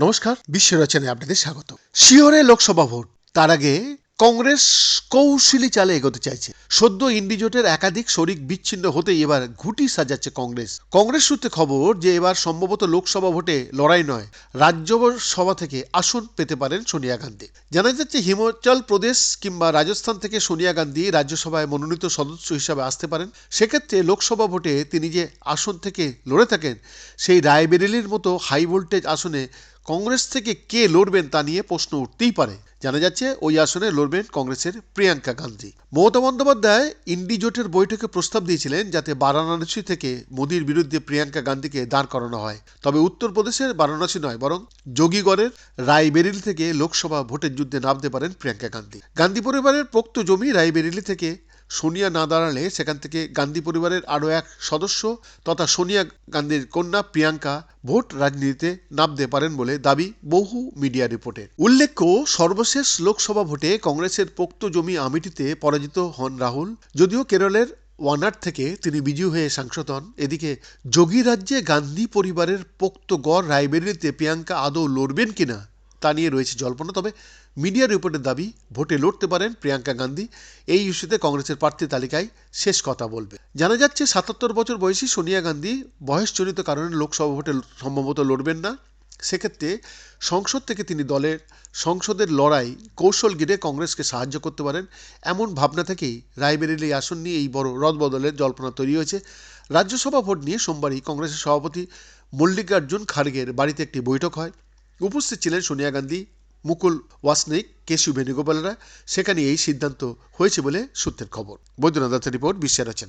নমস্কার বিশ্ব রচনায় আপনাদের স্বাগত। শিওরে লোকসভা ভোট তার আগে কংগ্রেস কৌশলী চালে এগোতে চাইছে। সদ্য ইন্ডিজোটের একাধিক শরিক বিচ্ছিন্ন হতেই এবার ঘুটি সাজাচ্ছে কংগ্রেস। কংগ্রেস সূত্রে খবর যে এবার সম্ভবত লোকসভা ভোটে লড়াই নয়, রাজ্যসভা থেকে আসন পেতে পারেন সোনিয়া গান্ধী। জানা যাচ্ছে, হিমাচল প্রদেশ কিংবা রাজস্থান থেকে সোনিয়া গান্ধী রাজ্যসভায় মনোনীত সদস্য হিসাবে আসতে পারেন। সেক্ষেত্রে লোকসভা ভোটে তিনি যে আসন থেকে লড়ে থাকেন, সেই রায়বেরেলির মতো হাই ভোল্টেজ আসনে কংগ্রেস থেকে কে লড়বেন তা নিয়ে প্রশ্ন উঠতেই পারে। জানা যাচ্ছে, ওই আসনে লড়বেন কংগ্রেসের প্রিয়াঙ্কা গান্ধী। মমতা বন্দ্যোপাধ্যায় ইন্ডি জোটের বৈঠকে প্রস্তাব দিয়েছিলেন যাতে বারাণসী থেকে মোদীর বিরুদ্ধে প্রিয়াঙ্কা গান্ধীকে দাঁড় করানো হয়। তবে উত্তরপ্রদেশের বারাণসী নয়, বরং যোগীগড়ের রায়বেরিলি থেকে লোকসভা ভোটের যুদ্ধে নামতে পারেন প্রিয়াঙ্কা গান্ধী। গান্ধী পরিবারের পোক্ত জমি রায়বেরিলি থেকে সোনিয়া না দাঁড়ালে সেখান থেকে গান্ধী পরিবারের আরও এক সদস্য তথা সোনিয়া গান্ধীর কন্যা প্রিয়াঙ্কা ভোট রাজনীতিতে নামতে পারেন বলে দাবি বহু মিডিয়া রিপোর্টে। উল্লেখ্য, সর্বশেষ লোকসভা ভোটে কংগ্রেসের পোক্ত জমি আমিটিতে পরাজিত হন রাহুল। যদিও কেরলের ওয়ানার থেকে তিনি বিজয়ী হয়ে সাংসদ হন। এদিকে, যোগী রাজ্যে গান্ধী পরিবারের পোক্ত গড় রায়বেরিলিতে প্রিয়াঙ্কা আদৌ লড়বেন কিনা তা নিয়ে রয়েছে জল্পনা। তবে মিডিয়া রিপোর্টের দাবি, ভোটে লড়তে পারেন প্রিয়াঙ্কা গান্ধী। এই ইস্যুতে কংগ্রেসের প্রার্থী তালিকায় শেষ কথা বলবে। জানা যাচ্ছে, সাতাত্তর বছর বয়সী সোনিয়া গান্ধী বয়সজনিত কারণে লোকসভা ভোটে সম্ভবত লড়বেন না। সেক্ষেত্রে সংসদ থেকে তিনি দলের, সংসদের লড়াই, কৌশল গিরে কংগ্রেসকে সাহায্য করতে পারেন। এমন ভাবনা থেকেই রায়বেরেলি আসন নিয়ে এই বড় রদবদলের জল্পনা তৈরি হয়েছে। রাজ্যসভা ভোট নিয়ে সোমবারই কংগ্রেসের সভাপতি মল্লিকার্জুন খাড়গের বাড়িতে একটি বৈঠক হয়। উপস্থিত ছিলেন সোনিয়া গান্ধী, মুকুল ওয়াসনিক, কেশু বেণুগোপালরা সেখানে এই সিদ্ধান্ত হয়েছে বলে সূত্রের খবর। বৈদ্যনাথ দত্তের রিপোর্ট, বিশ্বের রচনা।